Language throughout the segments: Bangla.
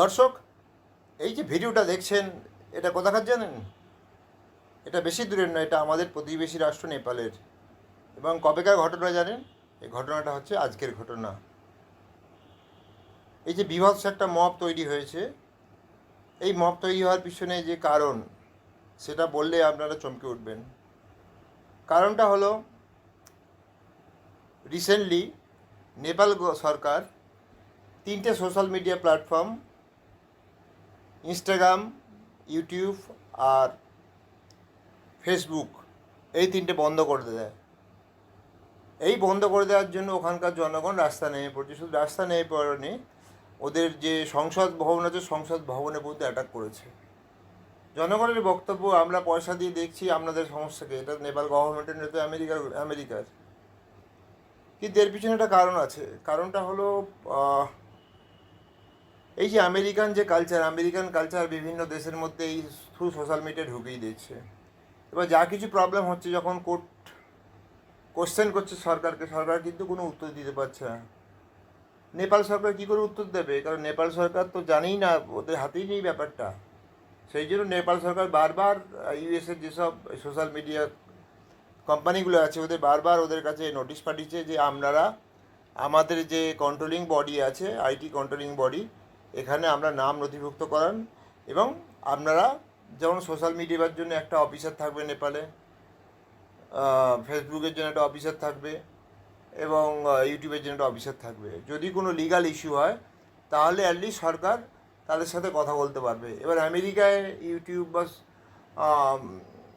দর্শক, এই যে ভিডিওটা দেখছেন, এটা কোথাকার জানেন? এটা বেশি দূরের নয়, এটা আমাদের প্রতিবেশী রাষ্ট্র নেপালের। এবং কবেকার ঘটনা জানেন? এই ঘটনাটা হচ্ছে আজকের ঘটনা। এই যে বিভৎস একটা মপ তৈরি হয়েছে। এই মপ তৈরি হওয়ার পিছনে যে কারণ, সেটা বললে আপনারা চমকে উঠবেন। কারণটা হলো রিসেন্টলি নেপাল সরকার তিনটে social media platform Instagram YouTube আর ফেসবুক এই তিনটে বন্ধ করে দেয়। এই বন্ধ করে দেওয়ার জন্য ওখানকার জনগণ রাস্তা নেমে পড়ছে। শুধু রাস্তা নেমে পড়েনি, ওদের যে সংসদ ভবন আছে, সংসদ ভবনের মধ্যে অ্যাটাক করেছে। জনগণের বক্তব্য, আমরা পয়সা দিয়ে দেখছি আপনাদের সমস্যাকে এটা নেপাল গভর্নমেন্টের নয়তো আমেরিকার আমেরিকার। কিন্তু এর পিছনে একটা কারণ আছে। কারণটা হলো এই যে আমেরিকান যে কালচার আমেরিকান কালচার বিভিন্ন দেশের মধ্যে এই থ্রু সোশ্যাল মিডিয়া ঢুকিয়ে দিচ্ছে এবার যা কিছু প্রবলেম হচ্ছে যখন কোর্ট কোশ্চেন করছে সরকারকে, সরকার কিন্তু কোনো উত্তর দিতে পারছে না। নেপাল সরকার কী করে উত্তর দেবে? কারণ নেপাল সরকার তো জানেই না, ওদের হাতেই নেই ব্যাপারটা। সেই জন্য নেপাল সরকার বারবার ইউএসের যেসব সোশ্যাল মিডিয়া কোম্পানিগুলো আছে, ওদের বারবার ওদের কাছে নোটিশ পাঠিয়েছে যে, আপনারা আমাদের যে কন্ট্রোলিং বডি আছে আইটি কন্ট্রোলিং বডি এখানে আমরা নাম নথিভুক্ত করান এবং আপনারা যেমন সোশ্যাল মিডিয়ার জন্য একটা অফিসার থাকবে নেপালে ফেসবুকের জন্য একটা অফিসার থাকবে এবং ইউটিউবের জন্য একটা অফিসার থাকবে। যদি কোনো লিগাল ইস্যু হয়, তাহলে অ্যাটলিস্ট সরকার তাদের সাথে কথা বলতে পারবে। এবার আমেরিকায় ইউটিউব বা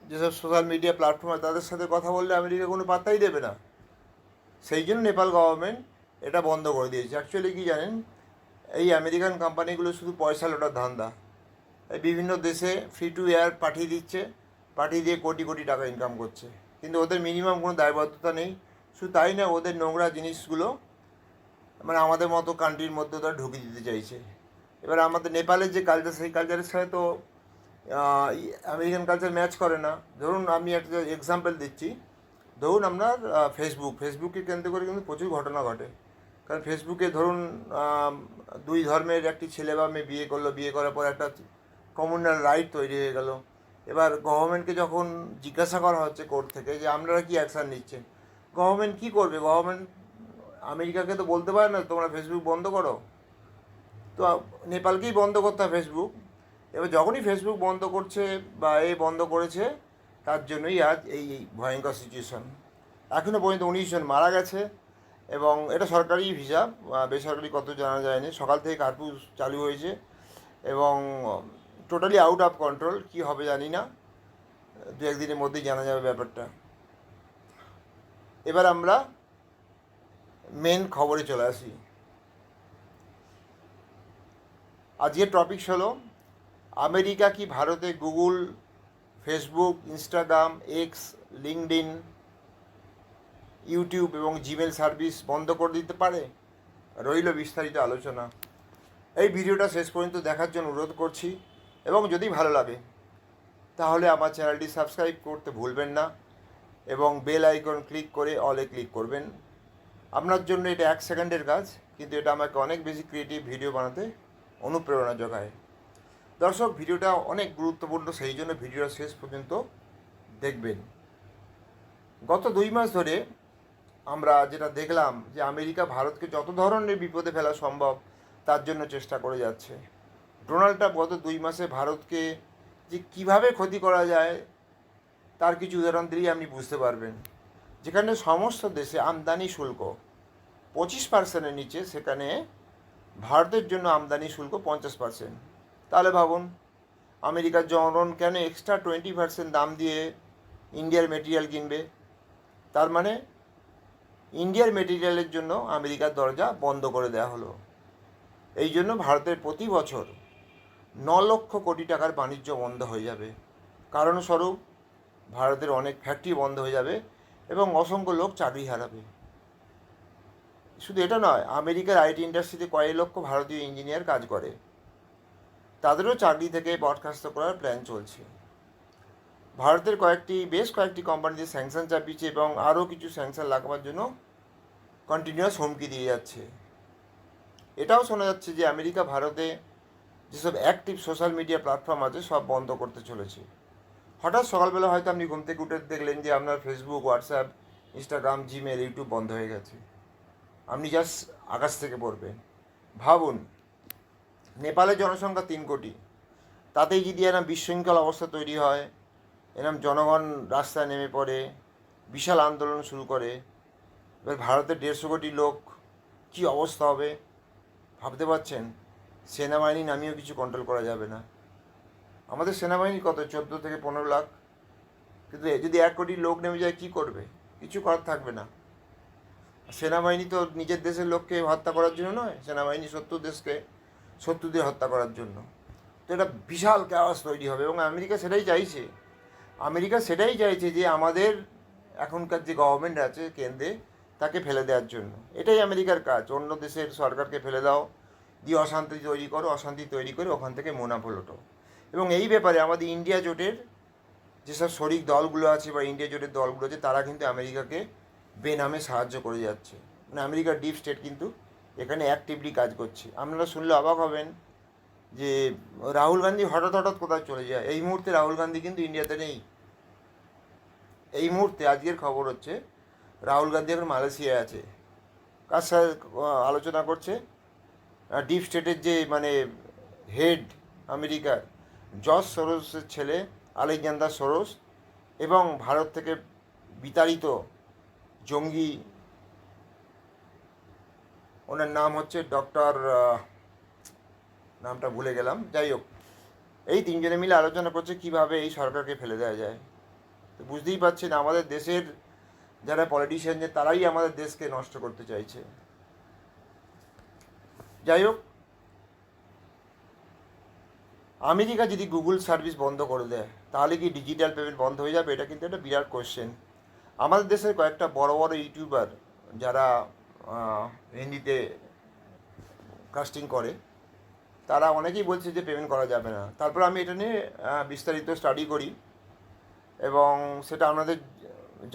যেসব সোশ্যাল মিডিয়া প্ল্যাটফর্ম আছে, তাদের সাথে কথা বললে আমেরিকা কোনো পাত্তাই দেবে না। সেই জন্য নেপাল গভর্নমেন্ট এটা বন্ধ করে দিয়েছে। অ্যাকচুয়ালি কি জানেন? এই আমেরিকান কোম্পানিগুলো শুধু পয়সা লোটার ধান্দা। এই বিভিন্ন দেশে ফ্রি টু এয়ার পাঠিয়ে দিচ্ছে, পাঠিয়ে দিয়ে কোটি কোটি টাকা ইনকাম করছে। কিন্তু ওদের মিনিমাম কোনো দায়বদ্ধতা নেই। শুধু তাই না, ওদের নোংরা জিনিসগুলো মানে আমাদের মতো কান্ট্রির মধ্যে তারা ঢুকিয়ে দিতে চাইছে। এবার আমাদের নেপালের যে কালচার সেই কালচারের সাথে তো আমেরিকান কালচার ম্যাচ করে না। ধরুন আমি একটা এক্সাম্পল দিচ্ছি। ধরুন আপনার ফেসবুক ফেসবুককে কেন্দ্র করে কিন্তু প্রচুর ঘটনা ঘটে। কারণ ফেসবুকে ধরুন দুই ধর্মের একটি ছেলে বা মেয়ে বিয়ে করল, বিয়ে করার পর একটা কমিউনাল রাইট তৈরি হয়ে গেল। এবার গভর্নমেন্টকে যখন জিজ্ঞাসা করা হচ্ছে কোর্ট থেকে যে আপনারা কি অ্যাকশান নিচ্ছেন? গভর্নমেন্ট কি করবে? গভর্নমেন্ট আমেরিকাকে তো বলতে পারে না, তোমরা ফেসবুক বন্ধ করো। তো নেপালকেই বন্ধ করতে ফেসবুক এবার যখনই ফেসবুক বন্ধ করছে বা এ বন্ধ করেছে, তার জন্যই আজ এই এই ভয়ঙ্কর সিচুয়েশন এখনও পর্যন্ত উনিশ জন মারা গেছে। এবং এটা সরকারি আহ, বেসরকারি কত জানা যায়নি। সকাল থেকে কার্ফিউ চালু হয়েছে এবং টোটালি আউট অফ কন্ট্রোল কি হবে জানি না। দু একদিনের মধ্যেই জানা যাবে ব্যাপারটা। এবার আমরা মেন খবরে চলে আসি। আজকের টপিক হলো আমেরিকা কি ভারতে Google Facebook Instagram X LinkedIn YouTube এবং জিমেল সার্ভিস বন্ধ করে দিতে পারে? রইল বিস্তারিত আলোচনা। এই ভিডিওটা শেষ পর্যন্ত দেখার জন্য অনুরোধ করছি এবং যদি ভালো লাগে, তাহলে আমার চ্যানেলটি সাবস্ক্রাইব করতে ভুলবেন না এবং বেল আইকন ক্লিক করে অলে ক্লিক করবেন। আপনার জন্য এটা এক সেকেন্ডের কাজ, কিন্তু এটা আমাকে অনেক বেশি ক্রিয়েটিভ ভিডিও বানাতে অনুপ্রেরণা যোগায়। দর্শক, ভিডিওটা অনেক গুরুত্বপূর্ণ, সেই জন্য ভিডিওটা শেষ পর্যন্ত দেখবেন। গত দুই মাস ধরে আমরা যেটা দেখলাম যে আমেরিকা ভারতকে যত ধরনের বিপদে ফেলা সম্ভব, তার জন্য চেষ্টা করে যাচ্ছে। ডোনাল্ড ট্রাম্প গত দুই মাসে ভারতকে যে কীভাবে ক্ষতি করা যায়, তার কিছু উদাহরণ দিলেই আপনি বুঝতে পারবেন। যেখানে সমস্ত দেশে আমদানি শুল্ক পঁচিশ পার্সেন্টের নিচে, সেখানে ভারতের জন্য আমদানি শুল্ক পঞ্চাশ পার্সেন্ট তাহলে ভাবুন, আমেরিকার জনগণ কেন এক্সট্রা টোয়েন্টি পার্সেন্ট দাম দিয়ে ইন্ডিয়ার মেটেরিয়াল কিনবে? তার মানে ইন্ডিয়ার মেটেরিয়ালের জন্য আমেরিকার দরজা বন্ধ করে দেওয়া হলো। এই জন্য ভারতের প্রতি বছর ন লক্ষ কোটি টাকার বাণিজ্য বন্ধ হয়ে যাবে। কারণস্বরূপ ভারতের অনেক ফ্যাক্টরি বন্ধ হয়ে যাবে এবং অসংখ্য লোক চাকরি হারাবে। শুধু এটা নয়, আমেরিকার আইটি ইন্ডাস্ট্রিতে কয়েক লক্ষ ভারতীয় ইঞ্জিনিয়ার কাজ করে। তাদেরও চাকরি থেকে বরখাস্ত করার প্ল্যান চলছে। ভারতের কয়েকটি, বেশ কয়েকটি কোম্পানিতে স্যাংশন চাপিয়েছে এবং আরও কিছু স্যাংশন লাগাবার জন্য কন্টিনিউয়াস হুমকি দিয়ে যাচ্ছে। এটাও শোনা যাচ্ছে যে আমেরিকা, ভারতে যেসব অ্যাক্টিভ সোশ্যাল মিডিয়া প্ল্যাটফর্ম আছে, সব বন্ধ করতে চলেছে। হঠাৎ সকালবেলা হয়তো আপনি ঘুম থেকে উঠে দেখলেন যে আপনার Facebook WhatsApp Instagram Gmail YouTube বন্ধ হয়ে গেছে। আপনি জাস্ট আকাশ থেকে পড়বেন। ভাবুন, নেপালের জনসংখ্যা তিন কোটি। তাতেই যদি এরম বিশৃঙ্খল অবস্থা তৈরি হয় এরম জনগণ রাস্তায় নেমে পড়ে, বিশাল আন্দোলন শুরু করে, এবার ভারতের দেড়শো কোটি লোক কী অবস্থা হবে ভাবতে পারছেন? সেনাবাহিনী নামিয়েও কিছু কন্ট্রোল করা যাবে না। আমাদের সেনাবাহিনী কত? চোদ্দ থেকে পনেরো লাখ। কিন্তু যদি এক কোটি লোক নেমে যায়, কী করবে? কিছু করার থাকবে না। সেনাবাহিনী তো নিজের দেশের লোককে হত্যা করার জন্য নয়, সেনাবাহিনী শত্রু দেশকে শত্রুদের হত্যা করার জন্য। তো এটা বিশাল ক্যাওয়াস তৈরি হবে এবং আমেরিকা সেটাই চাইছে। আমেরিকা সেটাই চাইছে যে আমাদের এখনকার যে গভর্নমেন্ট আছে কেন্দ্রে তাকে ফেলে দেওয়ার জন্য। এটাই আমেরিকার কাজ। অন্য দেশের সরকারকে ফেলে দাও, দিয়ে অশান্তি তৈরি করো, অশান্তি তৈরি করে ওখান থেকে মোনাফো লোটো। এবং এই ব্যাপারে আমাদের ইন্ডিয়া জোটের যেসব শরিক দলগুলো আছে বা ইন্ডিয়া জোটের দলগুলো আছে, তারা কিন্তু আমেরিকাকে বেনামে সাহায্য করে যাচ্ছে। মানে আমেরিকার ডিপ স্টেট কিন্তু এখানে অ্যাক্টিভলি কাজ করছে। আপনারা শুনলে অবাক হবেন যে রাহুল গান্ধী হঠাৎ হঠাৎ কোথায় চলে যায়, এই মুহূর্তে রাহুল গান্ধী কিন্তু ইন্ডিয়াতে নেই। এই মুহূর্তে আজকের খবর হচ্ছে, রাহুল গান্ধী এখন মালয়েশিয়ায় আছে। কার সাথে আলোচনা করছে? ডিপ স্টেটের যে মানে হেড আমেরিকার জর্জ সরোসের ছেলে আলেকজান্ডার সরোস এবং ভারত থেকে বিতাড়িত জঙ্গি, ওনার নাম হচ্ছে ডক্টর নামটা ভুলে গেলাম। যাই হোক, এই তিনজনে মিলে আলোচনা করছে কীভাবে এই সরকারকে ফেলে দেওয়া যায়। তো বুঝতেই পারছেন, আমাদের দেশের যারা পলিটিশিয়ান যে, তারাই আমাদের দেশকে নষ্ট করতে চাইছে। যাই হোক, আমেরিকা যদি গুগল সার্ভিস বন্ধ করে দেয়, তাহলে কি ডিজিটাল পেমেন্ট বন্ধ হয়ে যাবে? এটা কিন্তু একটা বিরাট কোশ্চেন আমাদের দেশের কয়েকটা বড় বড় ইউটিউবার যারা হিন্দিতে কাস্টিং করে তারা অনেকেই বলছে যে পেমেন্ট করা যাবে না। তারপর আমি এটা নিয়ে বিস্তারিত স্টাডি করি এবং সেটা আপনাদের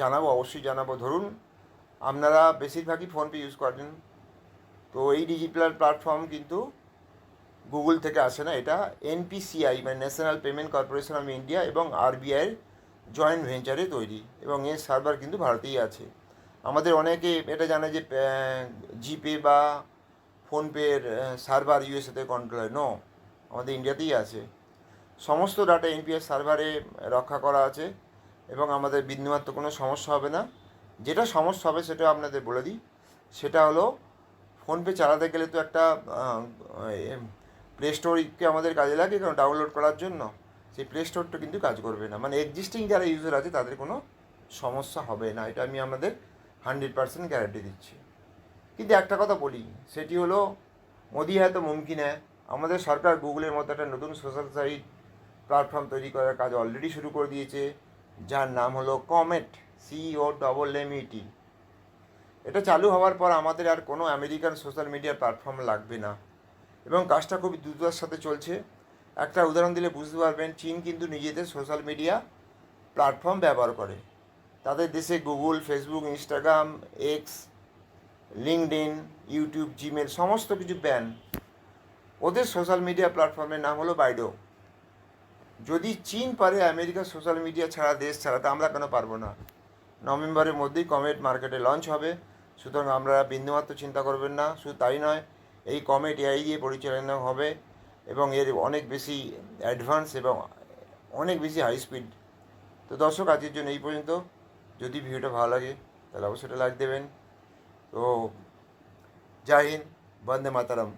জানাব, অবশ্যই জানাব। ধরুন, আপনারা বেশিরভাগই ফোনপে ইউজ করেন। তো এই ডিজিটাল প্ল্যাটফর্ম কিন্তু গুগল থেকে আসে না। এটা এনপিসিআই মানে national payment corporation of India এবং আরবিআইয়ের জয়েন্ট ভেঞ্চারে তৈরি এবং এর সার্ভার কিন্তু ভারতেই আছে। আমাদের অনেকে এটা জানে যে জিপে বা ফোনপের সার্ভার ইউএসএতে কন্ট্রোল হয়। নো আমাদের ইন্ডিয়াতেই আছে। সমস্ত ডাটা এনপিএস সার্ভারে রক্ষা করা আছে এবং আমাদের বিন্দুমাত্র কোনো সমস্যা হবে না। যেটা সমস্যা হবে সেটা আপনাদের বলে দিই। সেটা হলো, ফোনপে চালাতে গেলে তো একটা প্লে স্টোরকে আমাদের কাজে লাগে কারণ ডাউনলোড করার জন্য। সেই প্লে স্টোরটা কিন্তু কাজ করবে না। মানে এক্সিস্টিং যারা ইউজার আছে, তাদের কোনো সমস্যা হবে না। এটা আমি আমাদের হান্ড্রেড পার্সেন্ট গ্যারান্টি দিচ্ছি। কিন্তু একটা কথা বলি, সেটি হলো, মোদি হ্যাঁ তো মুমকিন হ্যাঁ। আমাদের সরকার গুগলের মতো একটা নতুন সোশ্যাল সাইট প্ল্যাটফর্ম তৈরি করার কাজ অলরেডি শুরু করে দিয়েছে, যার নাম হলো Comet C O double M E T এটা চালু হওয়ার পর আমাদের আর কোনো আমেরিকান সোশ্যাল মিডিয়া প্ল্যাটফর্ম লাগবে না। এবং কাজটা খুবই দ্রুততার সাথে চলছে। একটা উদাহরণ দিলে বুঝতে পারবেন, চীন কিন্তু নিজেদের সোশ্যাল মিডিয়া প্ল্যাটফর্ম ব্যবহার করে। তাদের দেশে Google Facebook Instagram X LinkedIn YouTube Gmail সমস্ত কিছু ব্যান ওদের সোশ্যাল মিডিয়া প্ল্যাটফর্মের নাম হলো বাইডো যদি চীন পারে আমেরিকার সোশ্যাল মিডিয়া ছাড়া, দেশ ছাড়া, তা আমরা কেন পারব না? নভেম্বরের মধ্যেই কমেট মার্কেটে লঞ্চ হবে। সুতরাং আমরা বিন্দুমাত্র চিন্তা করবেন না, শুধু তাই নয়, এই কমেট এআই দিয়ে পরিচালনা হবে এবং এর অনেক বেশি অ্যাডভান্স এবং অনেক বেশি হাই স্পিড তো দর্শক, আজকের জন্য এই পর্যন্ত। যদি ভিডিওটা ভালো লাগে, তাহলে অবশ্যই লাইক দেবেন। तो जय हिंद वंदे मातरम।